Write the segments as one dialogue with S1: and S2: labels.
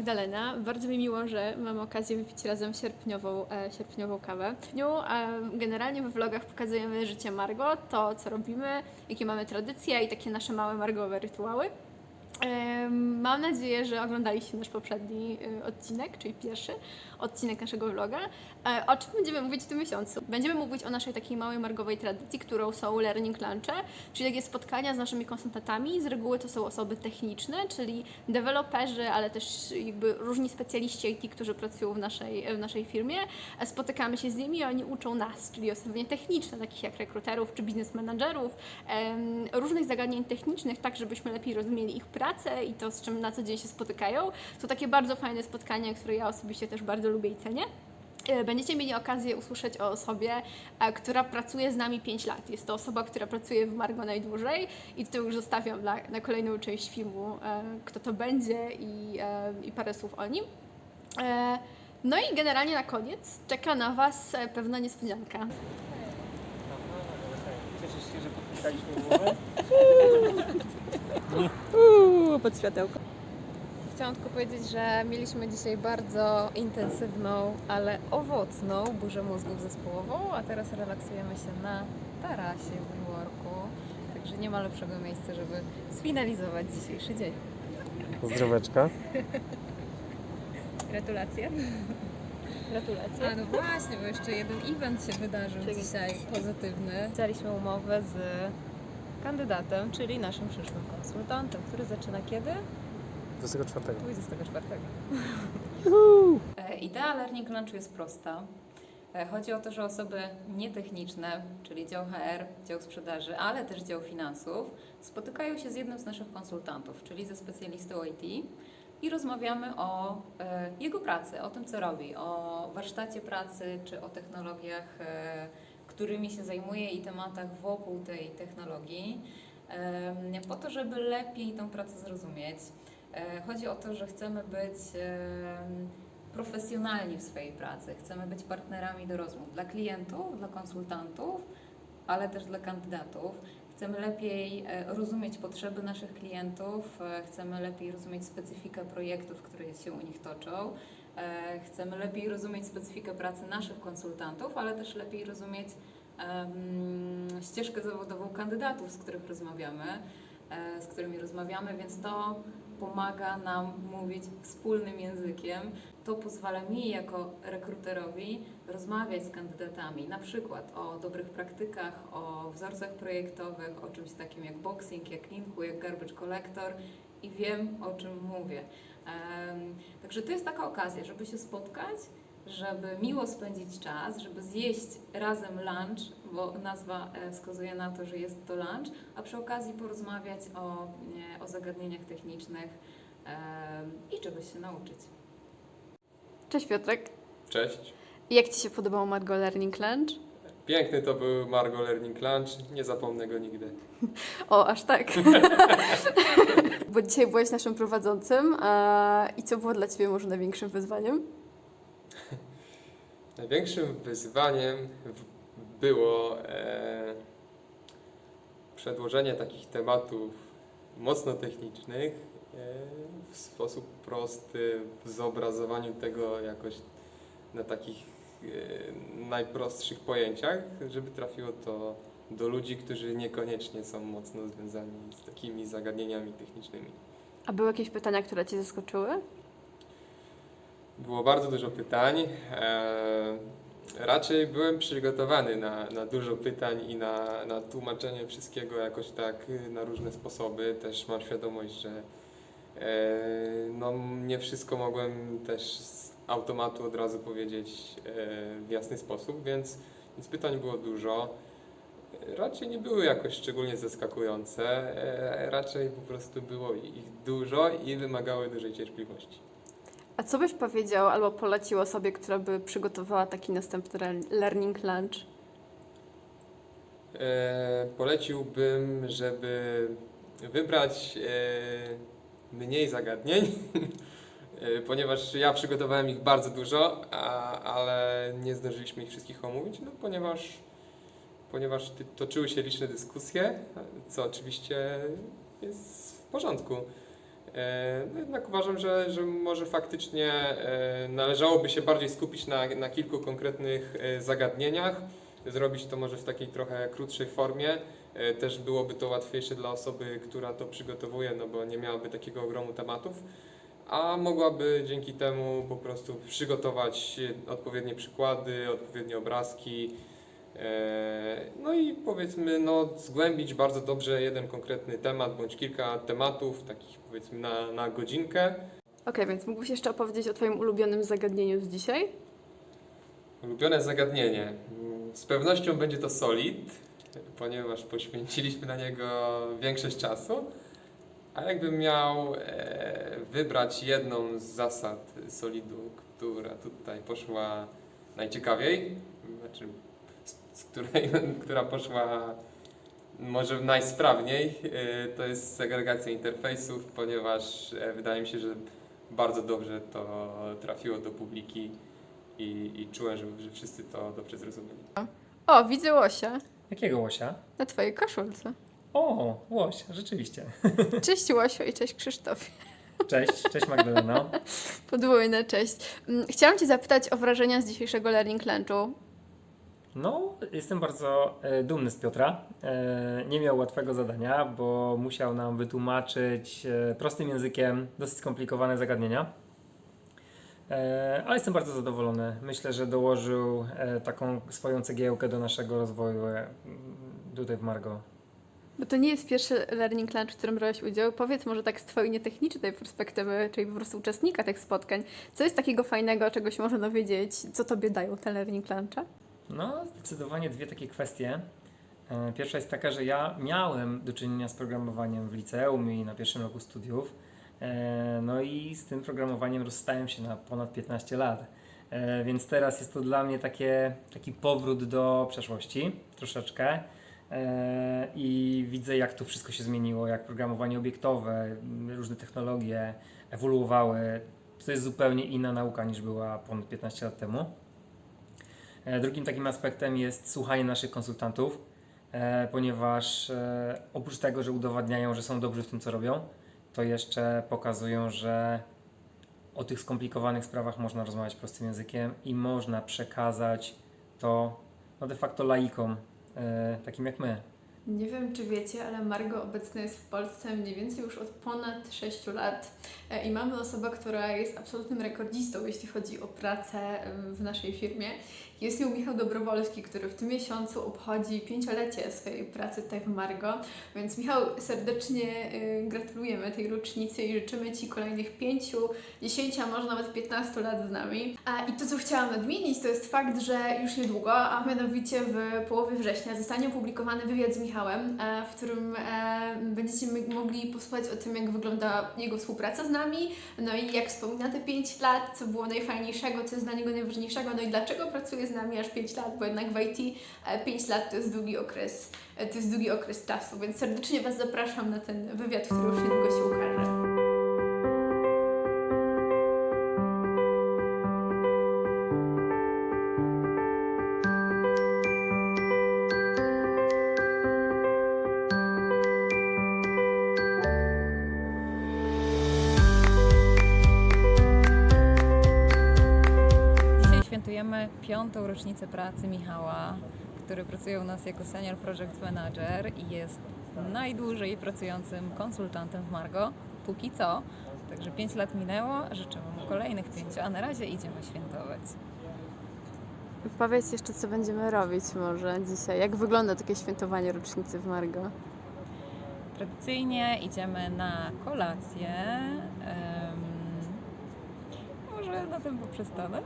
S1: Magdalena. Bardzo mi miło, że mamy okazję wypić razem sierpniową, e, sierpniową kawę. W dniu e, generalnie we vlogach pokazujemy życie Margo, to co robimy, jakie mamy tradycje i takie nasze małe margowe rytuały. Mam nadzieję, że oglądaliście nasz poprzedni y, odcinek, czyli pierwszy odcinek naszego vloga. E, O czym będziemy mówić w tym miesiącu? Będziemy mówić o naszej takiej małej margowej tradycji, którą są learning lunche, czyli takie spotkania z naszymi konsultantami. Z reguły to są osoby techniczne, czyli deweloperzy, ale też jakby różni specjaliści IT, którzy pracują w naszej, w naszej firmie. E, Spotykamy się z nimi i oni uczą nas, czyli osoby techniczne, takich jak rekruterów czy biznes managerów, różnych zagadnień technicznych, tak żebyśmy lepiej rozumieli ich pracę i to, z czym na co dzień się spotykają. To takie bardzo fajne spotkania, które ja osobiście też bardzo lubię i cenię. E, Będziecie mieli okazję usłyszeć o osobie, e, która pracuje z nami 5 lat. Jest to osoba, która pracuje w Margo najdłużej i tutaj już zostawiam na, na kolejną część filmu, e, kto to będzie i, i parę słów o nim. No i generalnie na koniec czeka na Was pewna niespodzianka.
S2: Cieszysz się, że podpisaliśmy umowę?
S3: Uuu, pod światełko.
S4: Chciałam tylko powiedzieć, że mieliśmy dzisiaj bardzo intensywną, ale owocną burzę mózgów zespołową, a teraz relaksujemy się na tarasie w New Yorku. Także nie ma lepszego miejsca, żeby sfinalizować dzisiejszy dzień.
S2: Zdroweczka.
S4: Gratulacje.
S3: Gratulacje.
S4: A no właśnie, bo jeszcze jeden event się wydarzył
S3: Czekaj.
S4: dzisiaj pozytywny.
S3: Pisaliśmy umowę z kandydatem, czyli naszym przyszłym konsultantem, który zaczyna kiedy?
S2: 24.
S4: 24.
S5: E, Idea Learning Lunchu jest prosta. E, Chodzi o to, że osoby nietechniczne, czyli dział HR, dział sprzedaży, ale też dział finansów, spotykają się z jednym z naszych konsultantów, czyli ze specjalistą IT i rozmawiamy o e, jego pracy, o tym, co robi, o warsztacie pracy czy o technologiach, e, którymi się zajmuje i tematach wokół tej technologii, po to, żeby lepiej tę pracę zrozumieć. E, Chodzi o to, że chcemy być profesjonalni w swojej pracy. Chcemy być partnerami do rozmów dla klientów, dla konsultantów, ale też dla kandydatów. Chcemy lepiej e, rozumieć potrzeby naszych klientów, e, chcemy lepiej rozumieć specyfikę projektów, które się u nich toczą. E, Chcemy lepiej rozumieć specyfikę pracy naszych konsultantów, ale też lepiej rozumieć ścieżkę zawodową kandydatów, z których rozmawiamy, e, z którymi rozmawiamy, więc to pomaga nam mówić wspólnym językiem. To pozwala mi jako rekruterowi rozmawiać z kandydatami, na przykład o dobrych praktykach, o wzorcach projektowych, o czymś takim jak boxing, jak linku, jak garbage collector i wiem o czym mówię. Także to jest taka okazja, żeby się spotkać, żeby miło spędzić czas, żeby zjeść razem lunch, bo nazwa e, wskazuje na to, że jest to lunch, a przy okazji porozmawiać o, nie, o zagadnieniach technicznych i czegoś się nauczyć.
S1: Cześć Piotrek.
S6: Cześć.
S1: Jak Ci się podobało Margo Learning Lunch?
S6: Piękny to był Margo Learning Lunch, nie zapomnę go nigdy.
S1: O, aż tak. Bo dzisiaj byłeś naszym prowadzącym. e, I co było dla Ciebie może największym wyzwaniem?
S6: Największym wyzwaniem było e, przedłożenie takich tematów mocno technicznych e, w sposób prosty, w zobrazowaniu tego jakoś na takich najprostszych pojęciach, żeby trafiło to do ludzi, którzy niekoniecznie są mocno związani z takimi zagadnieniami technicznymi.
S1: A były jakieś pytania, które Cię zaskoczyły?
S6: Było bardzo dużo pytań. E, raczej byłem przygotowany na, na dużo pytań i na, na tłumaczenie wszystkiego jakoś tak y, na różne sposoby. Też mam świadomość, że e, no, nie wszystko mogłem też automatu od razu powiedzieć e, w jasny sposób, więc, więc pytań było dużo. Raczej nie były jakoś szczególnie zaskakujące, e, raczej po prostu było ich dużo i wymagały dużej cierpliwości.
S1: A co byś powiedział albo polecił osobie, która by przygotowała taki następny learning lunch?
S6: E, poleciłbym, żeby wybrać e, mniej zagadnień, ponieważ ja przygotowałem ich bardzo dużo, a, ale nie zdążyliśmy ich wszystkich omówić, no ponieważ, ponieważ toczyły się liczne dyskusje, co oczywiście jest w porządku. E, No jednak uważam, że, że może faktycznie e, należałoby się bardziej skupić na, na kilku konkretnych e, zagadnieniach, zrobić to może w takiej trochę krótszej formie. E, Też byłoby to łatwiejsze dla osoby, która to przygotowuje, no bo nie miałaby takiego ogromu tematów, a mogłaby dzięki temu po prostu przygotować odpowiednie przykłady, odpowiednie obrazki, e, no i powiedzmy, no, zgłębić bardzo dobrze jeden konkretny temat bądź kilka tematów, takich powiedzmy na, na godzinkę.
S1: Okej, więc mógłbyś jeszcze opowiedzieć o Twoim ulubionym zagadnieniu z dzisiaj?
S6: Ulubione zagadnienie. Z pewnością będzie to Solid, ponieważ poświęciliśmy na niego większość czasu. A jakbym miał e, wybrać jedną z zasad Solidu, która tutaj poszła najciekawiej, znaczy z, z której, która poszła może najsprawniej, e, to jest segregacja interfejsów, ponieważ e, wydaje mi się, że bardzo dobrze to trafiło do publiki i, i czułem, że, że wszyscy to dobrze zrozumieli.
S1: O, widzę łosia
S2: Jakiego łosia?
S1: na Twojej koszulce.
S2: O, łoś, rzeczywiście.
S1: Cześć Łosiu i cześć Krzysztofie.
S2: Cześć, cześć Magdaleno.
S1: Podwójne cześć. Mm, Chciałam Cię zapytać o wrażenia z dzisiejszego Learning Lunchu.
S2: No, jestem bardzo e, dumny z Piotra. E, nie miał łatwego zadania, bo musiał nam wytłumaczyć e, prostym językiem dosyć skomplikowane zagadnienia. Ale jestem bardzo zadowolony. Myślę, że dołożył taką swoją cegiełkę do naszego rozwoju tutaj w Margo.
S1: Bo to nie jest pierwszy Learning Lunch, w którym brałeś udział. Powiedz może tak z Twojej nietechnicznej perspektywy, czyli po prostu uczestnika tych spotkań, co jest takiego fajnego, czegoś można dowiedzieć, co Tobie dają te Learning Lunche?
S2: No, zdecydowanie dwie takie kwestie. E, Pierwsza jest taka, że ja miałem do czynienia z programowaniem w liceum i na pierwszym roku studiów. E, No i z tym programowaniem rozstałem się na ponad 15 lat. E, Więc teraz jest to dla mnie takie, taki powrót do przeszłości troszeczkę. E, I widzę, jak to wszystko się zmieniło, jak programowanie obiektowe, różne technologie ewoluowały. To jest zupełnie inna nauka niż była ponad 15 lat temu. E, Drugim takim aspektem jest słuchanie naszych konsultantów, e, ponieważ oprócz tego, że udowadniają, że są dobrzy w tym, co robią, to jeszcze pokazują, że o tych skomplikowanych sprawach można rozmawiać prostym językiem i można przekazać to no de facto laikom, takim jak my.
S1: Nie wiem, czy wiecie, ale Margo obecna jest w Polsce mniej więcej już od ponad 6 lat E, i mamy osobę, która jest absolutnym rekordzistą, jeśli chodzi o pracę em, w naszej firmie. Jest nią Michał Dobrowolski, który w tym miesiącu obchodzi pięciolecie swojej pracy tutaj w Margo. Więc Michał, serdecznie y, gratulujemy tej rocznicy i życzymy Ci kolejnych pięciu, dziesięciu, a może nawet 15 lat z nami. A, I to, co chciałam nadmienić, to jest fakt, że już niedługo, a mianowicie w połowie września, zostanie opublikowany wywiad z Michałem, e, w którym e, będziecie mogli posłuchać o tym, jak wygląda jego współpraca z nami, no i jak wspomina te 5 lat, co było najfajniejszego, co jest dla niego najważniejszego, no i dlaczego pracuje z nami aż 5 lat, bo jednak w IT 5 lat to jest długi okres, e, to jest długi okres czasu, więc serdecznie Was zapraszam na ten wywiad, który już niedługo się ukaże.
S5: Piątą rocznicę pracy Michała, który pracuje u nas jako Senior Project Manager i jest najdłużej pracującym konsultantem w Margo, póki co. Także 5 lat minęło, życzymy mu kolejnych pięciu, a na razie idziemy świętować.
S1: Powiedz jeszcze, co będziemy robić może dzisiaj. Jak wygląda takie świętowanie rocznicy w Margo?
S5: Tradycyjnie idziemy na kolację. em, może na tym poprzestanę.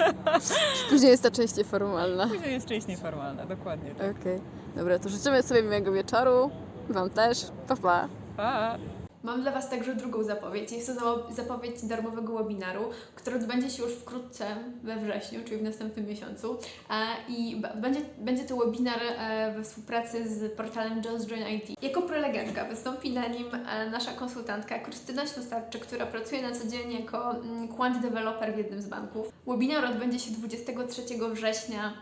S1: Później jest ta część nieformalna.
S5: Później jest część nieformalna, dokładnie tak.
S1: Okej, dobra, to życzymy sobie miłego wieczoru. Wam też. Pa, pa.
S5: Pa!
S1: Mam dla Was także drugą zapowiedź. Jest to za- zapowiedź darmowego webinaru, który odbędzie się już wkrótce we wrześniu, czyli w następnym miesiącu. E, I będzie, będzie to webinar e, we współpracy z portalem Just Join IT. Jako prelegentka wystąpi na nim e, nasza konsultantka Krystyna Ślusarczyk, która pracuje na co dzień jako mm, quant developer w jednym z banków. Webinar odbędzie się 23 września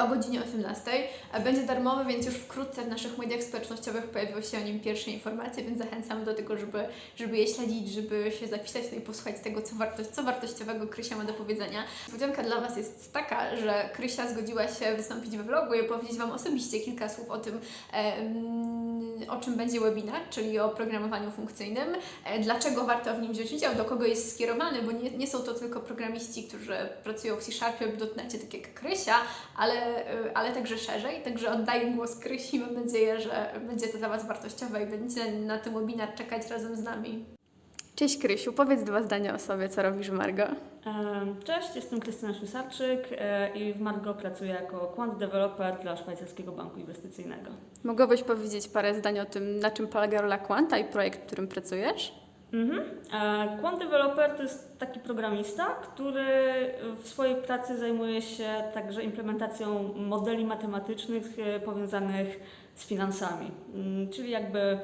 S1: o godzinie 18. E, Będzie darmowy, więc już wkrótce w naszych mediach społecznościowych pojawią się o nim pierwsze informacje, więc zachęcam do tego, żeby, żeby je śledzić, żeby się zapisać no i posłuchać tego, co, wartość, co wartościowego Krysia ma do powiedzenia. Niespodzianka dla Was jest taka, że Krysia zgodziła się wystąpić we vlogu i opowiedzieć Wam osobiście kilka słów o tym, em, o czym będzie webinar, czyli o programowaniu funkcyjnym, e, dlaczego warto w nim wziąć udział, do kogo jest skierowany, bo nie, nie są to tylko programiści, którzy pracują w C-Sharpie lub tak jak Krysia, ale, e, ale także szerzej. Także oddaję głos Krysi. Mam nadzieję, że będzie to dla Was wartościowe i będziecie na ten webinar czekać razem z nami. Cześć Krysiu, powiedz dwa zdania o sobie, co robisz Margo.
S7: Em, Cześć, jestem Krystyna Ślusarczyk e, i w Margo pracuję jako quant developer dla Szwajcarskiego Banku Inwestycyjnego.
S1: Mogłabyś powiedzieć parę zdań o tym, na czym polega rola Quanta i projekt, w którym pracujesz?
S7: Mhm. E, Quant developer to jest taki programista, który w swojej pracy zajmuje się także implementacją modeli matematycznych e, powiązanych z finansami. Mm, Czyli jakby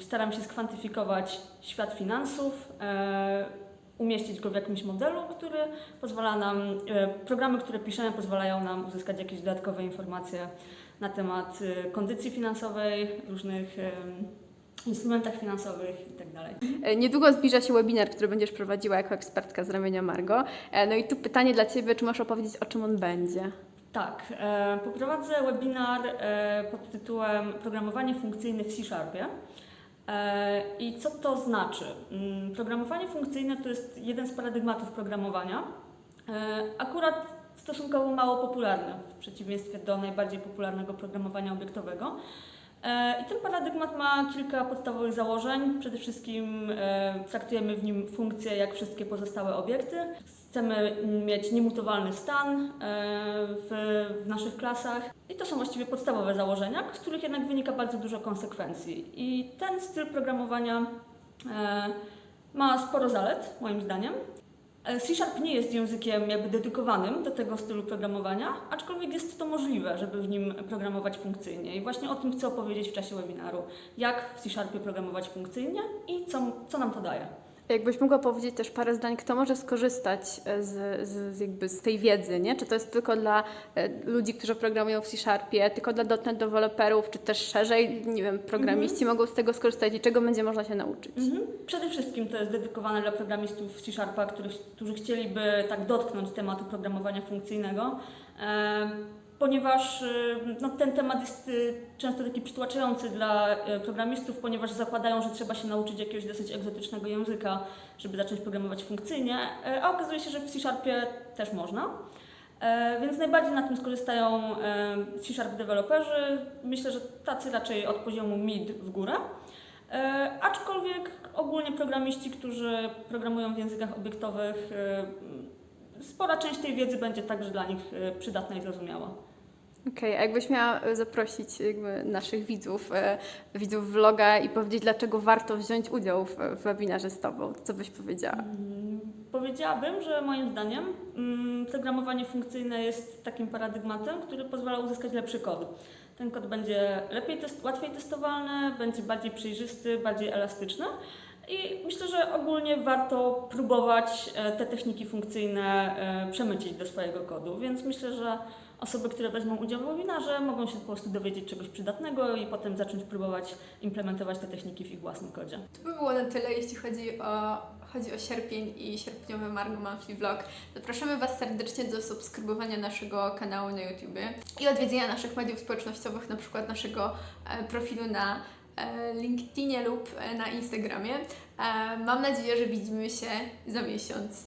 S7: staram się skwantyfikować świat finansów, e, umieścić go w jakimś modelu, który pozwala nam, e, programy, które piszemy, pozwalają nam uzyskać jakieś dodatkowe informacje na temat e, kondycji finansowej, różnych instrumentach finansowych itd.
S1: E, Niedługo zbliża się webinar, który będziesz prowadziła jako ekspertka z ramienia Margo. No i tu pytanie dla Ciebie, czy możesz opowiedzieć, o czym on będzie?
S7: Tak, e, poprowadzę webinar e, pod tytułem Programowanie funkcyjne w C-Sharpie. E, I co to znaczy? Mm, Programowanie funkcyjne to jest jeden z paradygmatów programowania. Akurat stosunkowo mało popularny, w przeciwieństwie do najbardziej popularnego programowania obiektowego. E, I ten paradygmat ma kilka podstawowych założeń. Przede wszystkim e, traktujemy w nim funkcje jak wszystkie pozostałe obiekty. Chcemy mieć niemutowalny stan e, w, naszych klasach. I to są właściwie podstawowe założenia, z których jednak wynika bardzo dużo konsekwencji. I ten styl programowania ma sporo zalet, moim zdaniem. E, C-Sharp nie jest językiem jakby dedykowanym do tego stylu programowania, aczkolwiek jest to możliwe, żeby w nim programować funkcyjnie. I właśnie o tym chcę opowiedzieć w czasie webinaru. Jak w C-Sharpie programować funkcyjnie i co, co nam to daje.
S1: Jakbyś mogła powiedzieć też parę zdań, kto może skorzystać e, z, z, z, jakby z tej wiedzy, nie? Czy to jest tylko dla e, ludzi, którzy programują w C-Sharpie, tylko dla .NET deweloperów, czy też szerzej, nie wiem, programiści mogą z tego skorzystać i czego będzie można się nauczyć?
S7: Mhm. Przede wszystkim to jest dedykowane dla programistów C-Sharpa, którzy chcieliby tak dotknąć tematu programowania funkcyjnego, e, ponieważ e, no, ten temat jest e, często taki przytłaczający dla e, programistów, ponieważ zakładają, że trzeba się nauczyć jakiegoś dosyć egzotycznego języka, żeby zacząć programować funkcyjnie, a okazuje się, że w C-Sharpie też można. Więc najbardziej na tym skorzystają C-Sharp deweloperzy. Myślę, że tacy raczej od poziomu mid w górę. Aczkolwiek ogólnie programiści, którzy programują w językach obiektowych, spora część tej wiedzy będzie także dla nich e, przydatna i zrozumiała.
S1: Okej, a jakbyś miała e, zaprosić jakby naszych widzów, e, widzów vloga i powiedzieć, dlaczego warto wziąć udział w, w webinarze z Tobą, to co byś powiedziała?
S7: Mm, Powiedziałabym, że moim zdaniem mm, programowanie funkcyjne jest takim paradygmatem, który pozwala uzyskać lepszy kod. Ten kod będzie lepiej test, łatwiej testowalny, będzie bardziej przejrzysty, bardziej elastyczny. I myślę, że ogólnie warto próbować e, te techniki funkcyjne e, przemycić do swojego kodu, więc myślę, że osoby, które wezmą udział w webinarze, mogą się po prostu dowiedzieć czegoś przydatnego i potem zacząć próbować implementować te techniki w ich własnym kodzie.
S1: To by było na tyle, jeśli chodzi o, chodzi o sierpień i sierpniowy Margo Monthly Vlog. Zapraszamy Was serdecznie do subskrybowania naszego kanału na YouTubie i odwiedzenia naszych mediów społecznościowych, na przykład naszego e, profilu na LinkedInie lub e, na Instagramie. E, mam nadzieję, że widzimy się za miesiąc.